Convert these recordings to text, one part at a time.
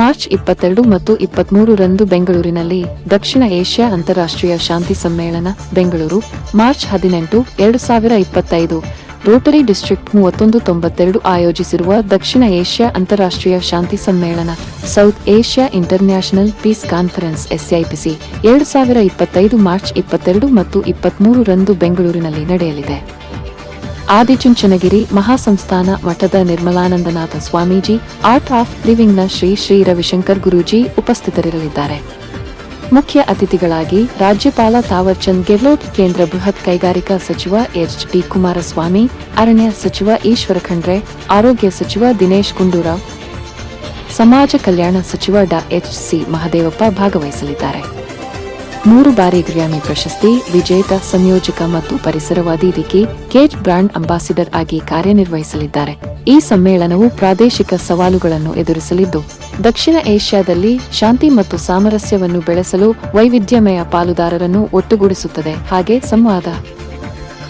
March ಇಪ್ಪತ್ತೆರಡು ಮತ್ತು ಇಪ್ಪತ್ಮೂರು ರಂದು ಬೆಂಗಳೂರಿನಲ್ಲಿ ದಕ್ಷಿಣ ಏಷ್ಯಾ ಅಂತಾರಾಷ್ಟ್ರೀಯ ಶಾಂತಿ ಸಮ್ಮೇಳನ, ಬೆಂಗಳೂರು, ಮಾರ್ಚ್ ಹದಿನೆಂಟು, ಎರಡು ಸಾವಿರ ಇಪ್ಪತ್ತೈದು. ರೋಟರಿ ಡಿಸ್ಟ್ರಿಕ್ಟ್ ಮೂವತ್ತೊಂದು ತೊಂಬತ್ತೆರಡು ಆಯೋಜಿಸಿರುವ ದಕ್ಷಿಣ ಏಷ್ಯಾ ಅಂತಾರಾಷ್ಟ್ರೀಯ ಶಾಂತಿ ಸಮ್ಮೇಳನ, South Asia International Peace Conference, SIPC, ಎರಡು ಸಾವಿರ ಇಪ್ಪತ್ತೈದು ಮಾರ್ಚ್ ಇಪ್ಪತ್ತೆರಡು ಮತ್ತು ಇಪ್ಪತ್ಮೂರು ರಂದು ಬೆಂಗಳೂರಿನಲ್ಲಿ ನಡೆಯಲಿದೆ. ಆದಿಚುಂಚನಗಿರಿ ಮಹಾಸಂಸ್ಥಾನ ಮಠದ ನಿರ್ಮಲಾನಂದನಾಥ ಸ್ವಾಮೀಜಿ ಆರ್ಟ್ ಆಫ್ ಲಿವಿಂಗ್ನ ಶ್ರೀ ಶ್ರೀ ರವಿಶಂಕರ್ ಗುರೂಜಿ ಉಪಸ್ಥಿತರಿರಲಿದ್ದಾರೆ. ಮುಖ್ಯ ಅತಿಥಿಗಳಾಗಿ ರಾಜ್ಯಪಾಲ ತಾವರ್ಚಂದ್ ಗೆಹ್ಲೋಟ್, ಕೇಂದ್ರ ಬೃಹತ್ ಕೈಗಾರಿಕಾ ಸಚಿವ ಎಚ್ ಡಿ ಕುಮಾರಸ್ವಾಮಿ, ಅರಣ್ಯ ಸಚಿವ ಈಶ್ವರ ಖಂಡ್ರೆ, ಆರೋಗ್ಯ ಸಚಿವ ದಿನೇಶ್ ಗುಂಡೂರಾವ್, ಸಮಾಜ ಕಲ್ಯಾಣ ಸಚಿವ ಡಾ ಎಚ್ ಸಿ ಮಹದೇವಪ್ಪ ಭಾಗವಹಿಸಲಿದ್ದಾರೆ. ಮೂರು ಬಾರಿ ಗ್ರ್ಯಾಮಿ ಪ್ರಶಸ್ತಿ, ವಿಜೇತ, ಸಂಯೋಜಕ ಮತ್ತು ಪರಿಸರವಾದಿ ರಿಕಿ ಕೇಜ್ ಬ್ರಾಂಡ್ ಅಂಬಾಸಿಡರ್ ಆಗಿ ಕಾರ್ಯನಿರ್ವಹಿಸಲಿದ್ದಾರೆ. ಈ ಸಮ್ಮೇಳನವು ಪ್ರಾದೇಶಿಕ ಸವಾಲುಗಳನ್ನು ಎದುರಿಸಲಿದ್ದು, ದಕ್ಷಿಣ ಏಷ್ಯಾದಲ್ಲಿ ಶಾಂತಿ ಮತ್ತು ಸಾಮರಸ್ಯವನ್ನು ಬೆಳೆಸಲು ವೈವಿಧ್ಯಮಯ ಪಾಲುದಾರರನ್ನು ಒಟ್ಟುಗೂಡಿಸುತ್ತದೆ. ಹಾಗೆ ಸಂವಾದ.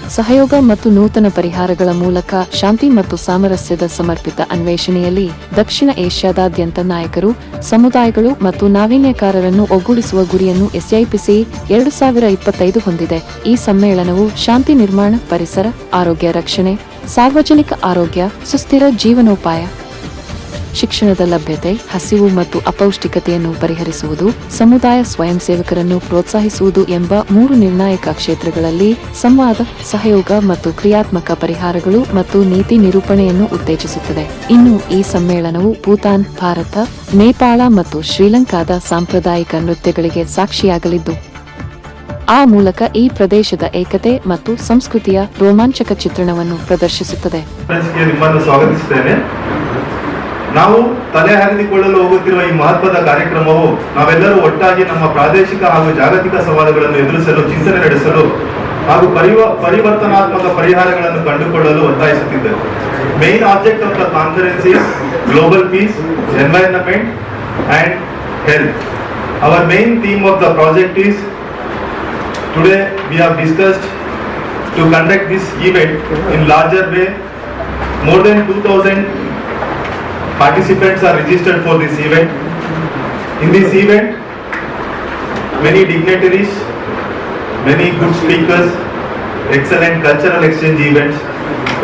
ಸಹಯೋಗ ಮತ್ತು ನೂತನ ಪರಿಹಾರಗಳ ಮೂಲಕ ಶಾಂತಿ ಮತ್ತು ಸಾಮರಸ್ಯದ ಸಮರ್ಪಿತ ಅನ್ವೇಷಣೆಯಲ್ಲಿ ದಕ್ಷಿಣ ಏಷ್ಯಾದಾದ್ಯಂತ ನಾಯಕರು, ಸಮುದಾಯಗಳು ಮತ್ತು ನಾವೀನ್ಯಕಾರರನ್ನು ಒಗ್ಗೂಡಿಸುವ ಗುರಿಯನ್ನು ಎಸ್ಐಪಿಸಿ ಎರಡು ಸಾವಿರ ಇಪ್ಪತ್ತೈದು ಹೊಂದಿದೆ. ಈ ಸಮ್ಮೇಳನವು ಶಾಂತಿ ನಿರ್ಮಾಣ, ಪರಿಸರ, ಆರೋಗ್ಯ ರಕ್ಷಣೆ, ಸಾರ್ವಜನಿಕ ಆರೋಗ್ಯ, ಸುಸ್ಥಿರ ಜೀವನೋಪಾಯ ಶಿಕ್ಷಣದ ಲಭ್ಯತೆ, ಹಸಿವು ಮತ್ತು ಅಪೌಷ್ಟಿಕತೆಯನ್ನು ಪರಿಹರಿಸುವುದು, ಸಮುದಾಯ ಸ್ವಯಂ ಸೇವಕರನ್ನು ಪ್ರೋತ್ಸಾಹಿಸುವುದು ಎಂಬ ಮೂರು ನಿರ್ಣಾಯಕ ಕ್ಷೇತ್ರಗಳಲ್ಲಿ ಸಂವಾದ, ಸಹಯೋಗ ಮತ್ತು ಕ್ರಿಯಾತ್ಮಕ ಪರಿಹಾರಗಳು ಮತ್ತು ನೀತಿ ನಿರೂಪಣೆಯನ್ನು ಉತ್ತೇಜಿಸುತ್ತದೆ. ಇನ್ನು ಈ ಸಮ್ಮೇಳನವು ಭೂತಾನ್, ಭಾರತ, ನೇಪಾಳ ಮತ್ತು ಶ್ರೀಲಂಕಾದ ಸಾಂಪ್ರದಾಯಿಕ ನೃತ್ಯಗಳಿಗೆ ಸಾಕ್ಷಿಯಾಗಲಿದ್ದು, ಆ ಮೂಲಕ ಈ ಪ್ರದೇಶದ ಏಕತೆ ಮತ್ತು ಸಂಸ್ಕೃತಿಯ ರೋಮಾಂಚಕ ಚಿತ್ರಣವನ್ನು ಪ್ರದರ್ಶಿಸುತ್ತದೆ. ನಾವು ತಲೆ ಹರಿದುಕೊಳ್ಳಲು ಹೋಗುತ್ತಿರುವ ಈ ಮಹತ್ವದ ಕಾರ್ಯಕ್ರಮವು ನಾವೆಲ್ಲರೂ ಒಟ್ಟಾಗಿ ನಮ್ಮ ಪ್ರಾದೇಶಿಕ ಹಾಗೂ ಜಾಗತಿಕ ಸವಾಲುಗಳನ್ನು ಎದುರಿಸಲು, ಚಿಂತನೆ ನಡೆಸಲು ಹಾಗೂ ಪರಿವ, ಪರಿವರ್ತನಾತ್ಮಕ ಪರಿಹಾರಗಳನ್ನು ಕಂಡುಕೊಳ್ಳಲು ಒತ್ತಾಯಿಸುತ್ತಿದ್ದೆವು. Main object of the conference is global peace environment and health our main theme of the project is today we have discussed to conduct this event in larger way more than two 2000 participants are registered for this event. In this event, many dignitaries, many good speakers, excellent cultural exchange events,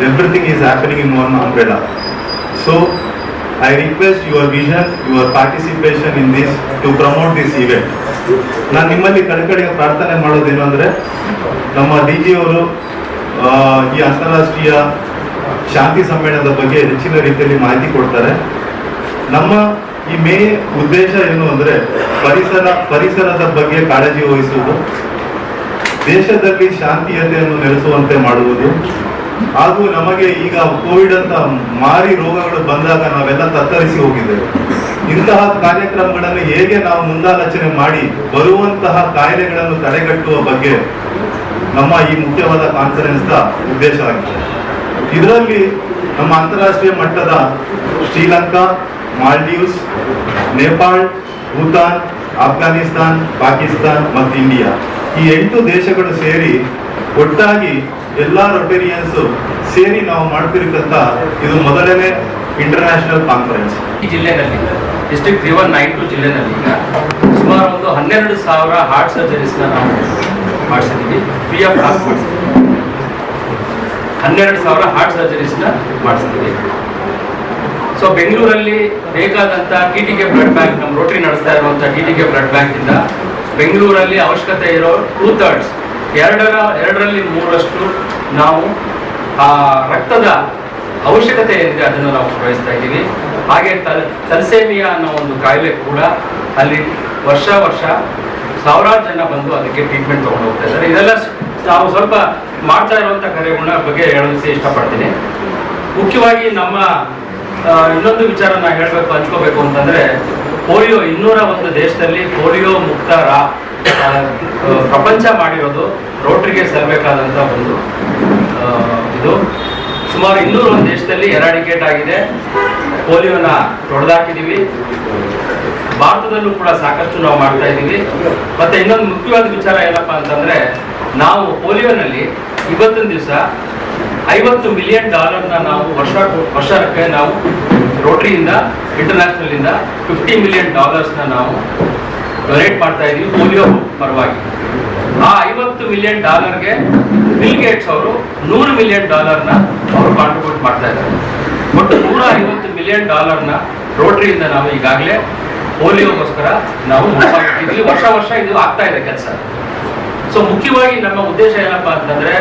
everything is happening in one umbrella. So I request your vision, your participation in this to promote this event. ನಾನು ನಿಮ್ಮಲ್ಲಿ ಕಡೆಕಡೆಗೆ ಪ್ರಾರ್ಥನೆ ಮಾಡೋದೇನು ಅಂದರೆ ನಮ್ಮ D G ಅವರು ಈ ಅಂತಾರಾಷ್ಟ್ರೀಯ ಶಾಂತಿ ಸಮ್ಮೇಳನದ ಬಗ್ಗೆ ಹೆಚ್ಚಿನ ರೀತಿಯಲ್ಲಿ ಮಾಹಿತಿ ಕೊಡ್ತಾರೆ. ನಮ್ಮ ಈ ಮೇ ಉದ್ದೇಶ ಏನು ಅಂದ್ರೆ ಪರಿಸರ, ಪರಿಸರದ ಬಗ್ಗೆ ಕಾಳಜಿ ವಹಿಸುವುದು. ದೇಶದಲ್ಲಿ ಶಾಂತಿಯತೆಯನ್ನು ನೆಲೆಸುವಂತೆ ಮಾಡುವುದು. ಹಾಗೂ ನಮಗೆ ಈಗ ಕೋವಿಡ್ ಅಂತ ಮಾರಿ ರೋಗಗಳು ಬಂದಾಗ ನಾವೆಲ್ಲ ತತ್ತರಿಸಿ ಹೋಗಿದ್ದೇವೆ. ಇಂತಹ ಕಾರ್ಯಕ್ರಮಗಳನ್ನು ಹೇಗೆ ನಾವು ಮುಂದಾಲೋಚನೆ ಮಾಡಿ ಬರುವಂತಹ ಕಾಯಿಲೆಗಳನ್ನು ತಡೆಗಟ್ಟುವ ಬಗ್ಗೆ ನಮ್ಮ ಈ ಮುಖ್ಯವಾದ ಕಾನ್ಫರೆನ್ಸ್ನ ಉದ್ದೇಶವಾಗಿದೆ ಇದರಲ್ಲಿ ನಮ್ಮ ಅಂತಾರಾಷ್ಟ್ರೀಯ ಮಟ್ಟದ ಶ್ರೀಲಂಕಾ, ಮಾಲ್ಡೀವ್ಸ್, ನೇಪಾಳ್, ಭೂತಾನ್, ಆಫ್ಘಾನಿಸ್ತಾನ್, ಪಾಕಿಸ್ತಾನ್ ಮತ್ತು ಇಂಡಿಯಾ. ಈ ಎಂಟು ದೇಶಗಳು ಸೇರಿ ಒಟ್ಟಾಗಿ ಎಲ್ಲ ರೊಟೇರಿಯನ್ಸ್ ಸೇರಿ ನಾವು ಮಾಡ್ತಿರ್ತಕ್ಕಂಥ ಇದು ಮೊದಲನೇ ಇಂಟರ್ನ್ಯಾಷನಲ್ ಕಾನ್ಫರೆನ್ಸ್ ಈ ಜಿಲ್ಲೆನಲ್ಲಿ district three one nine two ಜಿಲ್ಲೆನಲ್ಲಿ ಸುಮಾರು ಒಂದು ಹನ್ನೆರಡು ಸಾವಿರ ಹಾರ್ಟ್ ಸರ್ಜರೀಸ್ನ ನಾವು ಮಾಡಿಸಿದ್ದೀವಿ. ಫ್ರೀ ಆಫ್ ಕಾಸ್ಟ್ ಮಾಡಿಸಿದ್ದೀವಿ ಹನ್ನೆರಡು ಸಾವಿರ ಹಾರ್ಟ್ ಸರ್ಜರೀಸ್ನ ಮಾಡಿಸ್ತೀವಿ ಸೊ ಬೆಂಗಳೂರಲ್ಲಿ ಬೇಕಾದಂಥ T T K blood bank ನಮ್ಮ ರೋಟರಿ ನಡೆಸ್ತಾ ಇರುವಂಥ ಟಿ ಟಿ ಕೆ ಬ್ಲಡ್ ಬ್ಯಾಂಕಿಂದ ಬೆಂಗಳೂರಲ್ಲಿ ಅವಶ್ಯಕತೆ ಇರೋ ಟೂ ಥರ್ಡ್ಸ್ ಎರಡರ, ಎರಡರಲ್ಲಿ ಮೂರಷ್ಟು ನಾವು, ಆ, ರಕ್ತದ ಅವಶ್ಯಕತೆ ಏನಿದೆ ಅದನ್ನು ನಾವು ಪೂರೈಸ್ತಾ ಇದ್ದೀವಿ. ಹಾಗೆ ತಲ್, ತಲ್ಸೇಮಿಯಾ ಅನ್ನೋ ಒಂದು ಕಾಯಿಲೆ ಕೂಡ ಅಲ್ಲಿ ವರ್ಷ ವರ್ಷ ಸಾವಿರಾರು ಜನ ಬಂದು ಅದಕ್ಕೆ ಟ್ರೀಟ್ಮೆಂಟ್ ತೊಗೊಂಡು ಹೋಗ್ತಾ ಇದ್ದಾರೆ. ಇದೆಲ್ಲ ನಾವು ಸ್ವಲ್ಪ ಮಾಡ್ತಾ ಇರುವಂಥ ಕಾರ್ಯಗಳ ಬಗ್ಗೆ ಹೇಳೋದಕ್ಕೆ ಇಷ್ಟಪಡ್ತೀನಿ. ಮುಖ್ಯವಾಗಿ ನಮ್ಮ ಇನ್ನೊಂದು ವಿಚಾರ ನಾ ಹೇಳಬೇಕು, ಹಂಚ್ಕೋಬೇಕು ಅಂತಂದ್ರೆ, ಪೋಲಿಯೋ ಇನ್ನೂರ ಒಂದು ದೇಶದಲ್ಲಿ ಪೋಲಿಯೋ ಮುಕ್ತ ಪ್ರಪಂಚ ಮಾಡಿರೋದು ರೋಟ್ರಿಗೆ ಸಲ್ಲಬೇಕಾದಂಥ ಒಂದು ಇದು. ಸುಮಾರು ಇನ್ನೂರ ಒಂದು ದೇಶದಲ್ಲಿ ಎರಾಡಿಕೇಟ್ ಆಗಿದೆ. ಪೋಲಿಯೋನ ತೊಡೆದಾಕಿದ್ದೀವಿ ಭಾರತದಲ್ಲೂ ಕೂಡ ಸಾಕಷ್ಟು ನಾವು ಮಾಡ್ತಾ ಇದ್ದೀವಿ. ಮತ್ತೆ ಇನ್ನೊಂದು ಮುಖ್ಯವಾದ ವಿಚಾರ ಏನಪ್ಪಾ ಅಂತಂದ್ರೆ, ನಾವು ಪೋಲಿಯೋನಲ್ಲಿ ಇವತ್ತಿನ ದಿವಸ ಐವತ್ತು ಮಿಲಿಯನ್ ಡಾಲರ್ನ ನಾವು ವರ್ಷ ವರ್ಷಕ್ಕೆ ನಾವು ರೋಟರಿಯಿಂದ ಇಂಟರ್ನ್ಯಾಷನಲ್ ಇಂದ ಫಿಫ್ಟಿ ಮಿಲಿಯನ್ ಡಾಲರ್ಸ್ನ ನಾವು ಡೊನೇಟ್ ಮಾಡ್ತಾ ಇದೀವಿ ಪೋಲಿಯೋ ಪರವಾಗಿ. ಆ ಐವತ್ತು ಮಿಲಿಯನ್ ಡಾಲರ್ಗೆ ಬಿಲ್ ಗೇಟ್ಸ್ ಅವರು ನೂರು ಮಿಲಿಯನ್ ಡಾಲರ್ನ ಅವರು ಕಾಂಟ್ರಿಬ್ಯೂಟ್ ಮಾಡ್ತಾ ಇದ್ದಾರೆ. ಒಟ್ಟು ನೂರ ಐವತ್ತು ಮಿಲಿಯನ್ ಡಾಲರ್ನ ರೋಟರಿಯಿಂದ ನಾವು ಈಗಾಗಲೇ ಪೋಲಿಯೋಗೋಸ್ಕರ ನಾವು ಇಲ್ಲಿ ವರ್ಷ ವರ್ಷ ಇದು ಆಗ್ತಾ ಇದೆ ಕೆಲಸ. ಸೊ ಮುಖ್ಯವಾಗಿ ನಮ್ಮ ಉದ್ದೇಶ ಏನಪ್ಪಾ ಅಂತಂದ್ರೆ,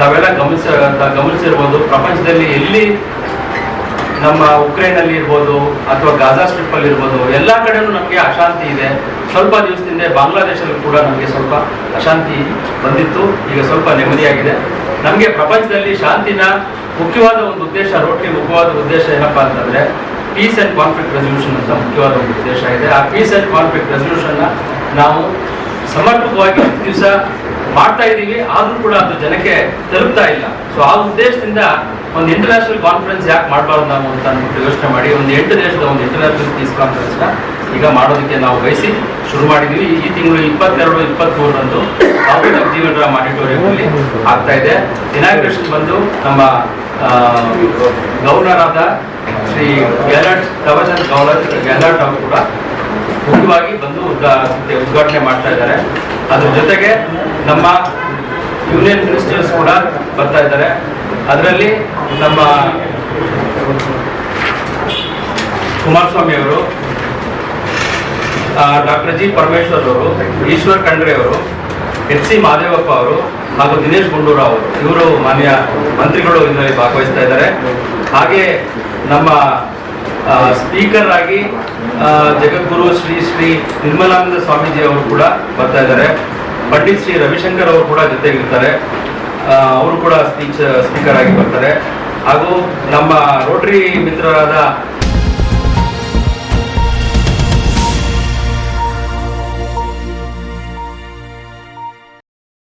ನಾವೆಲ್ಲ ಗಮನಿಸ, ಗಮನಿಸಿರ್ಬೋದು, ಪ್ರಪಂಚದಲ್ಲಿ ಎಲ್ಲಿ ನಮ್ಮ ಉಕ್ರೇನ್ ಅಲ್ಲಿ ಇರ್ಬೋದು, ಅಥವಾ ಗಾಜಾ ಸ್ಟ್ರಿಪ್ ಅಲ್ಲಿ ಇರ್ಬೋದು, ಎಲ್ಲಾ ಕಡೆನೂ ನಮಗೆ ಅಶಾಂತಿ ಇದೆ. ಸ್ವಲ್ಪ ದಿವಸದಿಂದ ಬಾಂಗ್ಲಾದೇಶಲ್ಲೂ ಕೂಡ ನಮಗೆ ಸ್ವಲ್ಪ ಅಶಾಂತಿ ಬಂದಿತ್ತು. ಈಗ ಸ್ವಲ್ಪ ನೆಮ್ಮದಿಯಾಗಿದೆ. ನಮಗೆ ಪ್ರಪಂಚದಲ್ಲಿ ಶಾಂತಿನ ಮುಖ್ಯವಾದ ಒಂದು ಉದ್ದೇಶ ರೋಟ್ಲಿ ಮುಖ್ಯವಾದ ಉದ್ದೇಶ ಏನಪ್ಪಾ ಅಂತಂದ್ರೆ ಪೀಸ್ ಅಂಡ್ ಕಾನ್ಫ್ಲಿಕ್ಟ್ ರೆಸಲ್ಯೂಷನ್ ಅಂತ ಮುಖ್ಯವಾದ ಒಂದು ಉದ್ದೇಶ ಇದೆ. ಆ ಪೀಸ್ ಅಂಡ್ ಕಾನ್ಫ್ಲಿಕ್ಟ್ ರೆಸಲ್ಯೂಷನ್ ನಾವು ಸಮರ್ಪಕವಾಗಿ ದಿವಸ ಮಾಡ್ತಾ ಇದ್ದೀವಿ. ಆದರೂ ಕೂಡ ಅದು ಜನಕ್ಕೆ ತಲುಪ್ತಾ ಇಲ್ಲ. ಸೊ ಆ ಉದ್ದೇಶದಿಂದ ಒಂದು ಇಂಟರ್ನ್ಯಾಷನಲ್ ಕಾನ್ಫರೆನ್ಸ್ ಯಾಕೆ ಮಾಡಬಾರ್ದು ನಾವು ಅಂತ ಅಂದ್ಬಿಟ್ಟು ಯೋಚನೆ ಮಾಡಿ, ಒಂದು ಎಂಟು ದೇಶದ ಒಂದು ಇಂಟರ್ನ್ಯಾಷನಲ್ ಪೀಸ್ ಕಾನ್ಫರೆನ್ಸ್ನ ಈಗ ಮಾಡೋದಕ್ಕೆ ನಾವು ಬಯಸಿ ಶುರು ಮಾಡಿದ್ದೀವಿ. ಈ ತಿಂಗಳು ಇಪ್ಪತ್ತೆರಡು ಇಪ್ಪತ್ತ್ಮೂರರಂದು ಅವರು ಜೀವನ ರಾಮ್ ಆಡಿಟೋರಿಯಂನಲ್ಲಿ ಆಗ್ತಾ ಇದೆ. ಇನಾಗ್ರೇಷನ್ ಬಂದು ನಮ್ಮ ಗವರ್ನರ್ ಆದ ಶ್ರೀ ಗೆಹ್ಲಟ್ ಕವಚನ್ ಗೌಲತ್ ಗೆಹ್ಲಟ್ ಅವರು ಕೂಡ ಮುಖ್ಯವಾಗಿ ಬಂದು ಉದ್ಘಾ ಉದ್ಘಾಟನೆ ಮಾಡ್ತಾ ಇದ್ದಾರೆ. ಅದ್ರ ಜೊತೆಗೆ ನಮ್ಮ ಯೂನಿಯನ್ ಮಿನಿಸ್ಟರ್ಸ್ ಕೂಡ ಬರ್ತಾ ಇದ್ದಾರೆ. ಅದರಲ್ಲಿ ನಮ್ಮ ಕುಮಾರಸ್ವಾಮಿ ಅವರು ಡಾಕ್ಟರ್ ಜಿ ಪರಮೇಶ್ವರ್ ಅವರು, ಈಶ್ವರ್ ಖಂಡ್ರೆ ಅವರು, ಎಚ್ ಸಿ ಮಹದೇವಪ್ಪ ಅವರು ಹಾಗೂ ದಿನೇಶ್ ಗುಂಡೂರಾವ್ ಇವರು ಮಾನ್ಯ ಮಂತ್ರಿಗಳು ಇದರಲ್ಲಿ ಭಾಗವಹಿಸ್ತಾ ಇದ್ದಾರೆ. ಹಾಗೆ ನಮ್ಮ ಸ್ಪೀಕರ್ ಆಗಿ ಜಗದ್ಗುರು ಶ್ರೀ ಶ್ರೀ ನಿರ್ಮಲಾನಂದ ಸ್ವಾಮೀಜಿ ಅವರು ಕೂಡ ಬರ್ತಾ ಇದ್ದಾರೆ. ಪಂಡಿತ್ ಶ್ರೀ ರವಿಶಂಕರ್ ಅವರು ಕೂಡ ಜೊತೆಗಿರ್ತಾರೆ. ಅವರು ಕೂಡ ಸ್ಪೀಚ್ ಸ್ಪೀಕರ್ ಆಗಿ ಬರ್ತಾರೆ. ಹಾಗೂ ನಮ್ಮ ರೋಟರಿ ಮಿತ್ರರಾದ